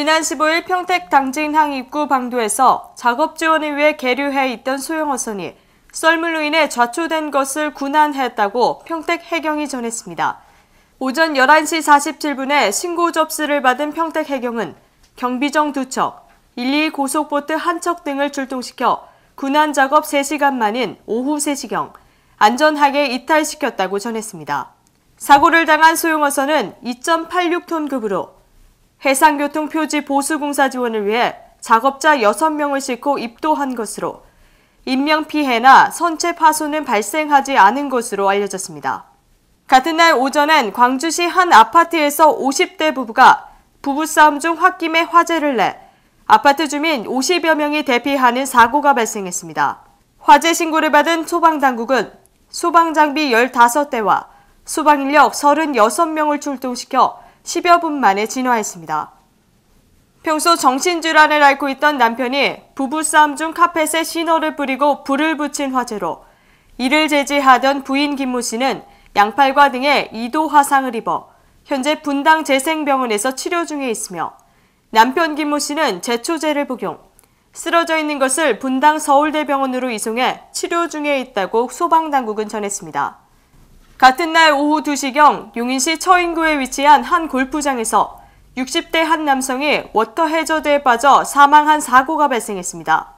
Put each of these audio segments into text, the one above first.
지난 15일 평택 당진항 입구 방도에서 작업 지원을 위해 계류해 있던 소형어선이 썰물로 인해 좌초된 것을 군안했다고 평택 해경이 전했습니다. 오전 11시 47분에 신고 접수를 받은 평택 해경은 경비정 2척, 112 고속보트 한척 등을 출동시켜 군안 작업 3시간 만인 오후 3시경 안전하게 이탈시켰다고 전했습니다. 사고를 당한 소형어선은 2.86톤 급으로 해상교통 표지 보수공사 지원을 위해 작업자 6명을 싣고 입도한 것으로 인명피해나 선체 파손은 발생하지 않은 것으로 알려졌습니다. 같은 날 오전엔 광주시 한 아파트에서 50대 부부가 부부싸움 중 홧김에 화재를 내 아파트 주민 50여 명이 대피하는 사고가 발생했습니다. 화재 신고를 받은 소방당국은 소방장비 15대와 소방인력 36명을 출동시켜 10여 분 만에 진화했습니다. 평소 정신질환을 앓고 있던 남편이 부부싸움 중 카펫에 신호를 뿌리고 불을 붙인 화재로 이를 제지하던 부인 김모 씨는 양팔과 등에 2도 화상을 입어 현재 분당 재생병원에서 치료 중에 있으며 남편 김모 씨는 제초제를 복용, 쓰러져 있는 것을 분당 서울대병원으로 이송해 치료 중에 있다고 소방당국은 전했습니다. 같은 날 오후 2시경 용인시 처인구에 위치한 한 골프장에서 60대 한 남성이 워터 해저드에 빠져 사망한 사고가 발생했습니다.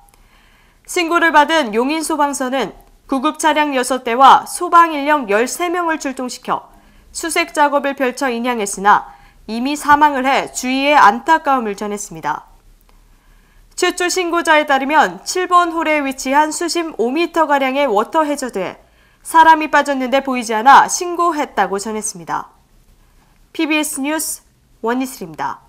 신고를 받은 용인 소방서는 구급 차량 6대와 소방 인력 13명을 출동시켜 수색 작업을 펼쳐 인양했으나 이미 사망을 해 주위에 안타까움을 전했습니다. 최초 신고자에 따르면 7번 홀에 위치한 수심 5m가량의 워터 해저드에 사람이 빠졌는데 보이지 않아 신고했다고 전했습니다. PBS 뉴스 원니슬입니다.